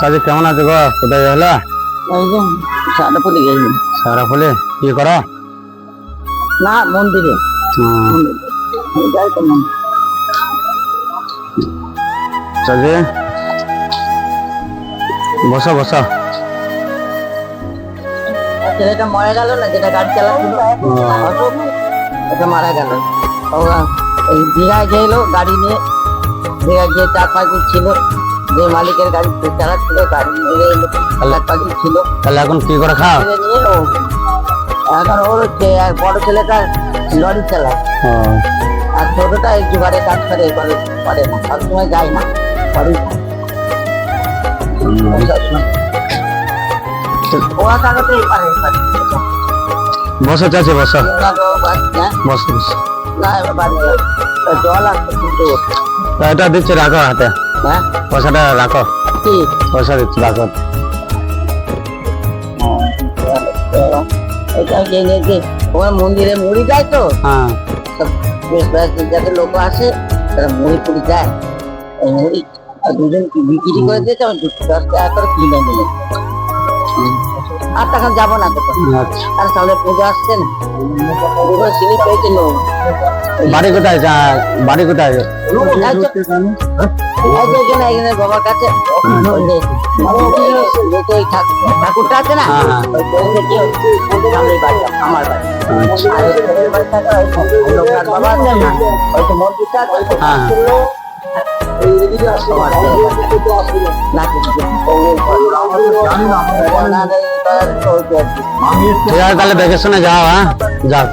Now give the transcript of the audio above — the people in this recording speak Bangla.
চাচি কেমন আছে গো? কোথায় যে সারাপুরি গেছি। সারা ফুলে কি করো? না মন্দিরে। যাই তো মন্দির বসো বসো। ছেলেটা মরে গেল না? যেটা গাড়ি চালাচ্ছিল। অশোক মারা গেল। ও এই দীঘায় গেলো গাড়ি নিয়ে। দীঘায় গিয়ে চার পাঁচ ছিল। যে মালিকের গাড়ি চালাচ্ছিল গাড়ি নিয়ে এলো চার ছিল। তাহলে এখন কি করে ছেলে এখন ওর বড় ছেলেটা লরি চালায়। আর ছোটটা এই জোগাড়ে কাজ করে করে করে না। সবসময় যায় না হুম, ওরা টাকাতেই পারে। বসো চাচি বসো। বসো বসো। না এবার জল আসছে কিন্তু এটা দিচ্ছি রাখো হাতে। হ্যাঁ? পয়সাটা রাখো। কি? পয়সা দিচ্ছি রাখো। এটা যে ওখানে মন্দিরে মুড়ি যায় তো? হ্যাঁ। সব যাতে লোক আসে তারা মুড়ি পুড়ি যায় এই মুড়ি দুজন বিক্রি করে দিয়েছে? আমি দশ টাকা করে কিনে নিলে আর তখন যাব না তো। আচ্ছা। আর সামনে পুজো আসছে না। বাড়ি কোথায়? বাড়ি কোথায়? বাবার কাছে। ঠাকুরটা আছে না? হ্যাঁ, হ্যাঁ। আমার বাড়ি। আচ্ছা। বাবা আছে না? মন্দিরটা ঠিক আছে তাহলে দেখে শুনে যাও হ্যাঁ? যাও।